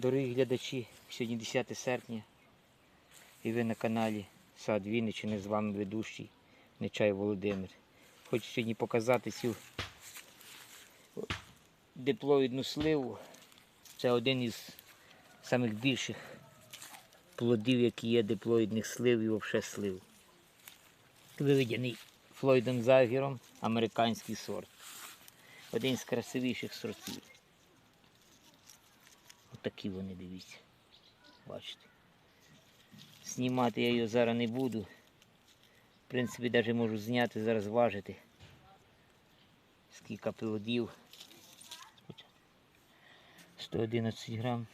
Дорогі глядачі, сьогодні 10 серпня і ви на каналі Сад Вінниччини з вами ведущий Нечай Володимир. Хочу сьогодні показати цю диплоїдну сливу. Це один із самих більших плодів, які є диплоїдних слив і взагалі слив. Виведений Флойдом Загером, американський сорт. Один з красивіших сортів. Отакі вони, дивіться. Бачите. Знімати я його зараз не буду. В принципі, навіть можу зняти, зараз важити. Скільки плодів. 111 грам.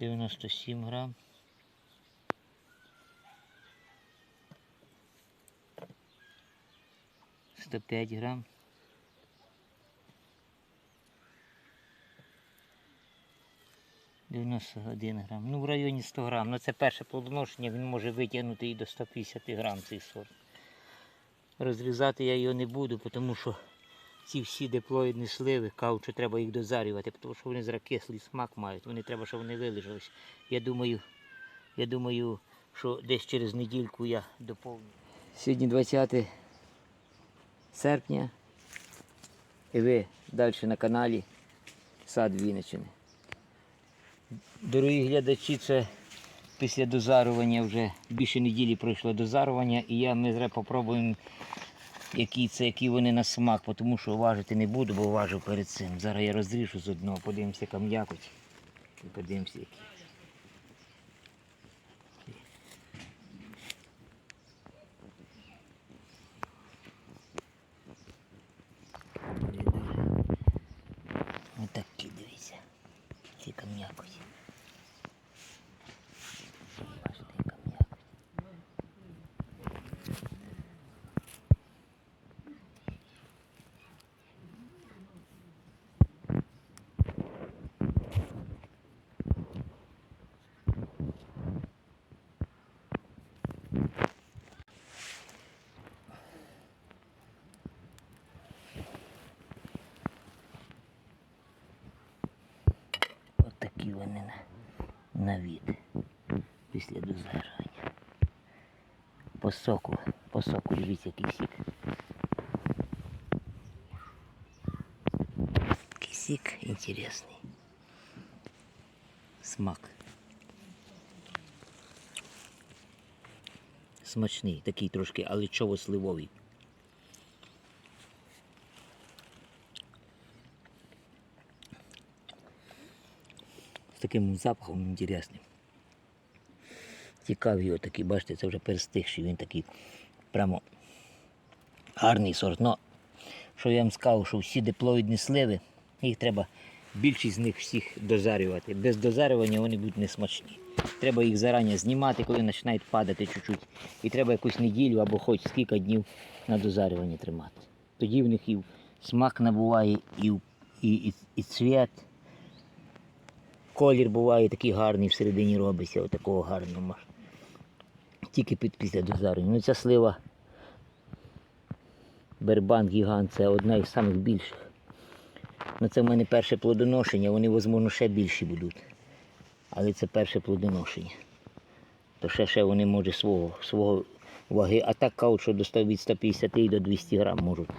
Дев'яносто сім грам. Сто п'ять грам. Дев'яносто один грам. Ну, в районі 100 грам. Ну це перше плодоношення, він може витягнути і до 150 грам цей сорт. Розрізати я його не буду, тому що ці всі диплоїдні сливи, що треба їх дозарювати, тому що вони зараз кислий смак мають. Вони треба, щоб вони вилежались. Я думаю, я думаю, що десь через недільку я доповню. Сьогодні 20 серпня. І ви далі на каналі Сад Вінниччини. Дорогі глядачі, це після дозарування вже більше неділі пройшло дозарування, і я ми зараз попробуємо, які це, які вони на смак, тому що важити не буду, бо важив перед цим. Зараз я розріжу з одного, подивимося, яка м'якоть. Подивимося, які. Отакі, дивіться. Яка м'якоть. Бачите, яка м'якоть. От такі вони на, на від після дозарювання. По соку, по соку дивіться, який сік. Який сік інтересний. Смак. Смачний, такий трошки, але чово-сливовий. з таким запахом інтересним. Цікавий його такий, бачите, це вже перестигший, він такий прямо гарний сорт. Но, що я вам сказав, що всі диплоїдні сливи, їх треба більшість з них всіх дозарювати. Без дозарювання вони будуть несмачні. Треба їх зарані знімати, коли починають падати чуть-чуть. І треба якусь неділю або хоч скільки днів на дозарюванні тримати. Тоді в них і смак набуває, і, і, і, і цвіт. Колір буває такий гарний всередині робиться, отакого гарного. Тільки під після дозарення. Ну ця слива Бербан гігант це одна із самих більших. Ну це в мене перше плодоношення, вони, можливо, ще більші будуть. Але це перше плодоношення. То ще ще вони може свого, свого ваги. А так кажуть, що до 100 від 150 до 200 грам можуть.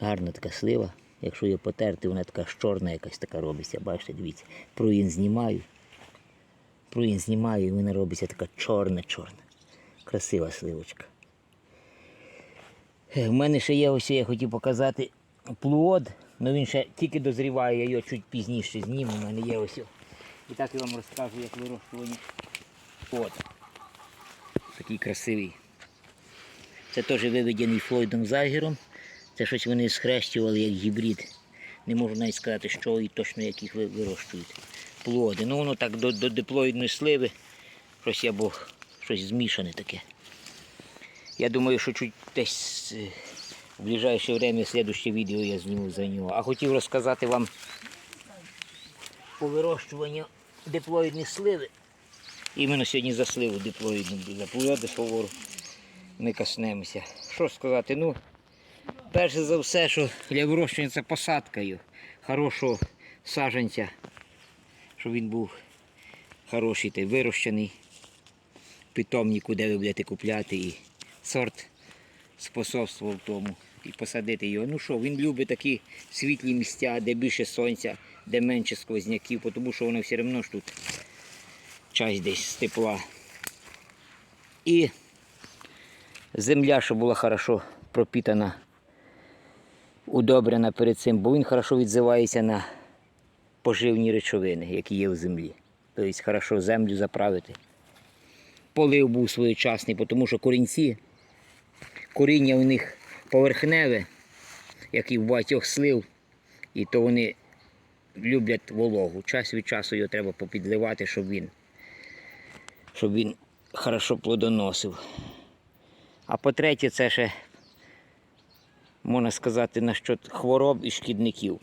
Гарна така слива. Якщо її потерти, вона така чорна якась така робиться. Бачите, дивіться. Пруїн знімаю. Пруїн знімаю і вона робиться така чорна-чорна. Красива сливочка. Е, В мене ще є ось я хотів показати плод, але він ще тільки дозріває, я його чуть пізніше зніму. У мене є ось. І так я вам розкажу, як вирощування плод. Такий красивий. Це теж виведений Флойдом Загером. Це щось вони схрещували як гібрид. Не можу навіть сказати, що і точно як їх ви- вирощують. Плоди. Ну воно так до, до диплоїдної сливи, щось або щось змішане таке. Я думаю, що чуть десь е, в ближайше время слідуще відео я зніму за нього. А хотів розказати вам по вирощуванню диплоїдної сливи. Іменно сьогодні за сливу диплоїдну, за плоди говорю, ми коснемося. Що сказати, ну, перше за все, що для вирощування це посадкою хорошого саджанця, щоб він був хороший, та вирощений питомнику, де ви будете купляти і сорт способствував тому. І посадити його. Ну що, він любить такі світлі місця, де більше сонця, де менше сквозняків, тому що воно все одно ж тут часть десь з тепла. І земля, щоб була хорошо пропітана, удобрена перед цим, бо він хорошо відзивається на поживні речовини, які є в землі. Тобто хорошо землю заправити. Полив був своєчасний, тому що корінці, коріння у них поверхневе, як і в багатьох слив, і то вони люблять вологу. Час від часу його треба попідливати, щоб він, щоб він хорошо плодоносив. А по-третє, це ще, можна сказати, насчет хвороб і шкідників.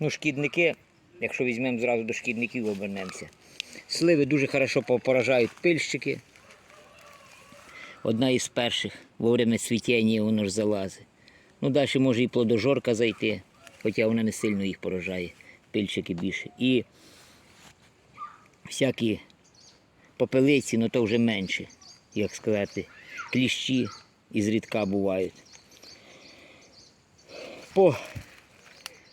Ну, шкідники, якщо візьмемо зразу до шкідників, обернемося. Сливи дуже хорошо поражають пильщики. Одна із перших во время цвітіння воно ж залазить. Ну, далі може і плодожорка зайти, хоча вона не сильно їх поражає, пильчики більше. І всякі попелиці, ну то вже менше, як сказати, кліщі із рідка бувають. По,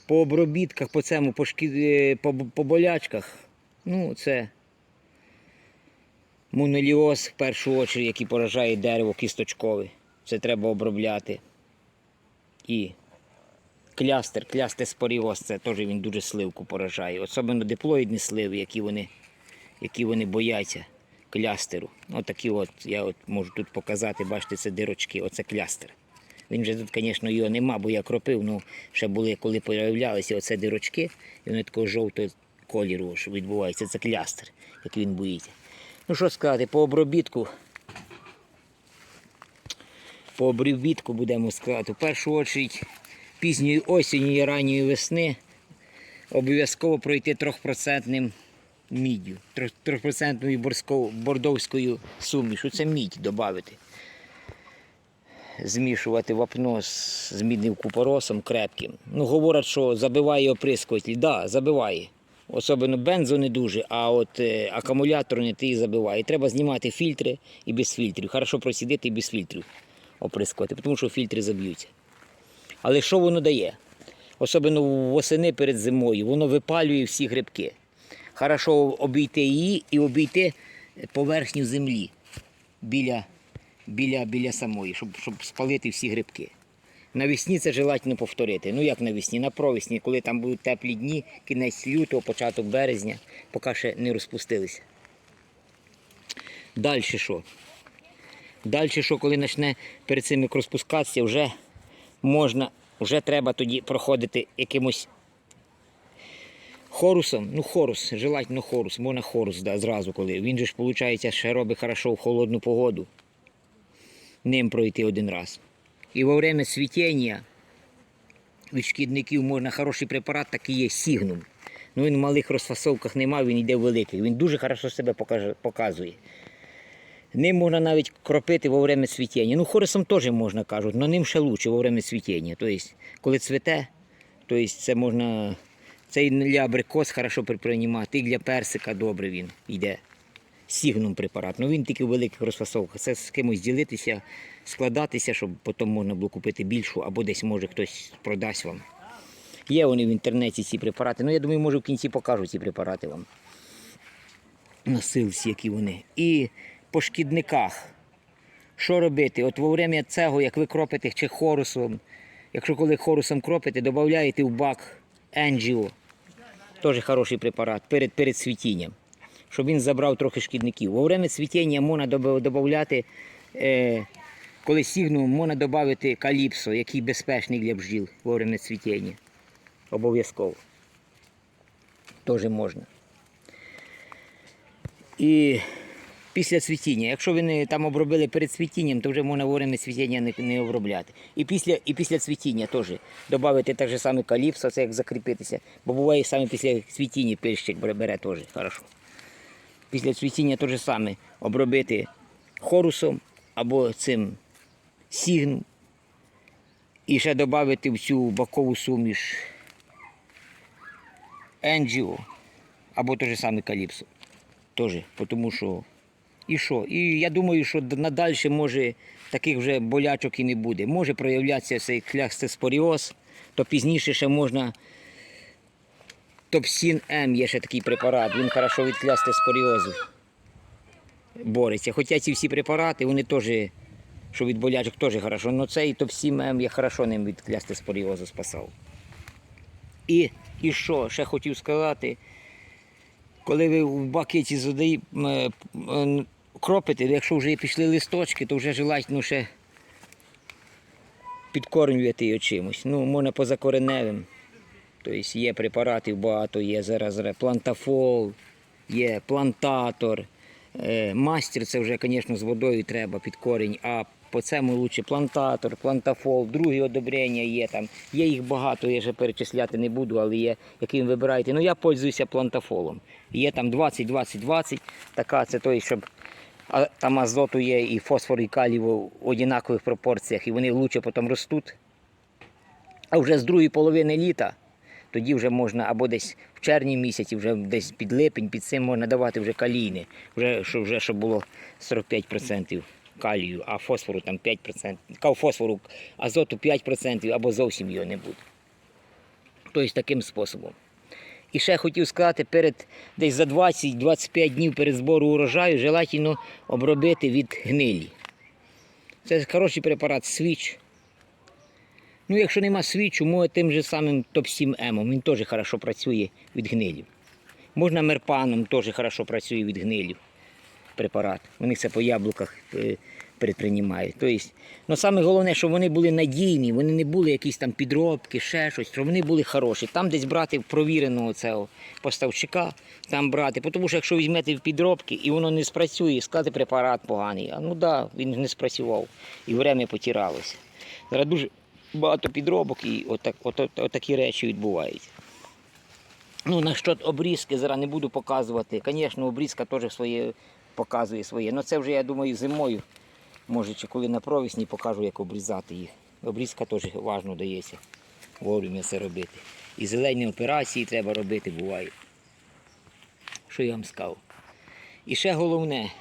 по обробітках, по цьому, по, шкі... е, по, по болячках, ну це моноліоз в першу чергу, який поражає дерево кісточкове. Це треба обробляти. І клястер, клястеспоріоз, це теж він дуже сливку поражає. Особливо диплоїдні сливи, які вони, які вони бояться клястеру. Отакі от, я от можу тут показати, бачите, це дирочки, оце клястер. Він вже тут, звісно, його нема, бо я кропив, ну ще були, коли появлялися оце дирочки, і вони такого жовтого кольору що відбувається. Це клястер, який він боїться. Ну що сказати, по обробітку. По обробітку будемо сказати. В першу чергу пізньої осені і ранньої весни обов'язково пройти 3% міддю, 3% борсько- бордовською сумішу. Це мідь додати. Змішувати вапно з, мідним купоросом крепким. Ну, говорять, що забиває оприскуватель. Так, да, забиває. Особливо бензо не дуже, а от е, акумулятор не ти забиває. Треба знімати фільтри і без фільтрів. Хорошо просідити і без фільтрів оприскувати, тому що фільтри заб'ються. Але що воно дає? Особливо восени перед зимою, воно випалює всі грибки. Хорошо обійти її і обійти поверхню землі біля, біля, біля самої, щоб, щоб спалити всі грибки. Навесні це желательно повторити. Ну як навесні? На провесні, коли там будуть теплі дні, кінець лютого, початок березня, поки ще не розпустилися. Далі що? Далі що, коли почне перед цим як розпускатися, вже можна, вже треба тоді проходити якимось хорусом. Ну, хорус, желательно хорус, можна хорус да, зразу, коли. Він же ж, виходить, ще робить хорошо в холодну погоду. Ним пройти один раз. І во время цвітіння від шкідників можна хороший препарат, такий є сігнум. Ну він в малих розфасовках немає, він йде в великих. Він дуже хорошо себе показує. Ним можна навіть кропити во время цвітіння. Ну, хорисом теж можна кажуть, але ним ще краще во время цвітіння. Тобто, коли цвіте, тобто це можна. Це і для абрикос хорошо приймати, і для персика добре він йде. Сігнум препарат. Ну він тільки в великих розфасовках. Це з кимось ділитися, складатися, щоб потім можна було купити більшу, або десь може хтось продасть вам. Є вони в інтернеті ці препарати. Ну я думаю, може в кінці покажу ці препарати вам. На силці, які вони. І по шкідниках. Що робити? От во время цього, як ви кропите чи хорусом, якщо коли хорусом кропите, додаєте в бак енджіо. Теж хороший препарат перед, перед цвітінням, щоб він забрав трохи шкідників. Во время цвітіння можна додати, е, коли сігну, можна додати каліпсо, який безпечний для бджіл во время цвітіння. Обов'язково. Теж можна. І після цвітіння. Якщо ви не там обробили перед цвітінням, то вже можна во цвітіння не, не обробляти. І після, і після цвітіння теж додати так же саме каліпсо, це як закріпитися. Бо буває саме після цвітіння пильщик бере теж хорошо. Після цвітіння те ж саме обробити хорусом або цим сігном І ще додати в цю бакову суміш Енджіо або той же самий Каліпсо. Теж, тому що. І що? І я думаю, що надальше може таких вже болячок і не буде. Може проявлятися цей клястеспоріоз, то пізніше ще можна. Топсін М є ще такий препарат, він хорошо від клястеспоріозу бореться. Хоча ці всі препарати, вони теж, що від болячок теж хорошо. але цей Топсін М я хорошо ним від клястеспоріозу спасав. І, і що, ще хотів сказати, коли ви в бакеті з води м, е, м, кропите, якщо вже пішли листочки, то вже желательно ще підкормлювати його чимось. Ну, можна позакореневим. Тобто є препаратів багато, є зараз плантафол, є плантатор. Е, Мастер це вже, звісно, з водою треба під корінь, а по цьому лучше плантатор, плантафол, другі одобрення є там. Є їх багато, я вже перечисляти не буду, але є, яким вибираєте. Ну я пользуюся плантафолом. Є там 20-20-20, така це той, щоб там азоту є і фосфор, і калій в однакових пропорціях, і вони лучше потім ростуть. А вже з другої половини літа тоді вже можна або десь в червні місяці, вже десь під липень, під цим можна давати вже калійне, вже, щоб, вже, щоб було 45% калію, а фосфору там 5%. Кав фосфору, азоту 5% або зовсім його не буде. Тобто таким способом. І ще хотів сказати, перед десь за 20-25 днів перед збору урожаю желательно обробити від гнилі. Це хороший препарат свіч. Ну, якщо нема свічу, може тим же самим топ-7М, він теж хорошо працює від гнилів. Можна мерпаном, теж хорошо працює від гнилів препарат. Вони це по яблуках е, предприймають. Тобто, ну, головне, щоб вони були надійні, вони не були якісь там підробки, ще щось, щоб вони були хороші. Там десь брати провіреного цього поставщика, там брати. Тому що якщо візьмете в підробки і воно не спрацює, сказати препарат поганий. А ну так, да, він не спрацював і время потіралося. Зараз дуже багато підробок і отак, от, от, отакі речі відбуваються. Ну, на що обрізки зараз не буду показувати. Звісно, обрізка теж своє показує своє. Ну це вже, я думаю, зимою. Може, чи коли на провісні покажу, як обрізати їх. Обрізка теж важно дається. Вовремя це робити. І зелені операції треба робити, буває. Що я вам сказав? І ще головне,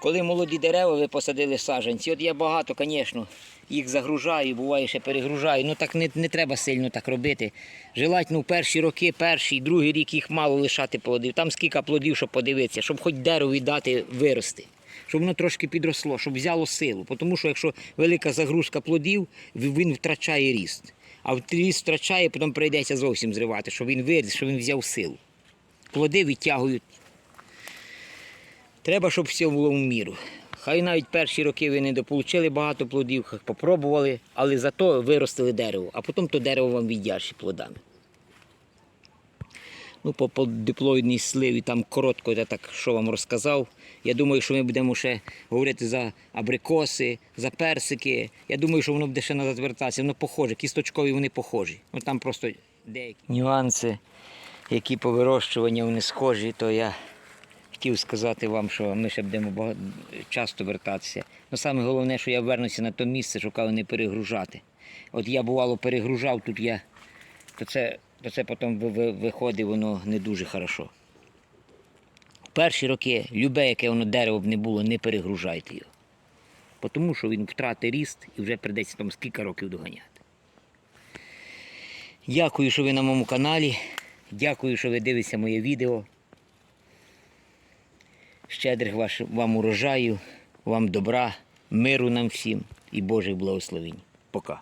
коли молоді дерева ви посадили саджанці, от я багато, звісно, їх загружаю, буває ще перегружаю. Ну так не, не треба сильно так робити. Желательно в перші роки, перший, другий рік їх мало лишати плодів. Там скільки плодів, щоб подивитися, щоб хоч дереві дати вирости. Щоб воно трошки підросло, щоб взяло силу. Тому що якщо велика загрузка плодів, він втрачає ріст. А ріст втрачає, потім прийдеться зовсім зривати, щоб він виріс, щоб він взяв силу. Плоди відтягують Треба, щоб все було в міру. Хай навіть перші роки ви не дополучили багато плодів, попробували, але зато виростили дерево, а потім то дерево вам віддячить плодами. Ну, по, по диплоїдній сливі там коротко я так що вам розказав. Я думаю, що ми будемо ще говорити за абрикоси, за персики. Я думаю, що воно буде ще назад вертатися. Воно похоже, кісточкові вони похожі. Ну там просто деякі нюанси, які по вирощуванню вони схожі, то я хотів сказати вам, що ми ще будемо часто вертатися. Ну саме головне, що я вернуся на те місце, шукав не перегружати. От я бувало перегружав тут я, то це, то це потім ви- ви- виходить воно не дуже хорошо. Перші роки, любе, яке воно дерево б не було, не перегружайте його. Тому що він втратить ріст і вже прийдеться там скільки років доганяти. Дякую, що ви на моєму каналі. Дякую, що ви дивитеся моє відео. Щедрих ваш, вам урожаю, вам добра, миру нам всім і Божих благословень. Пока.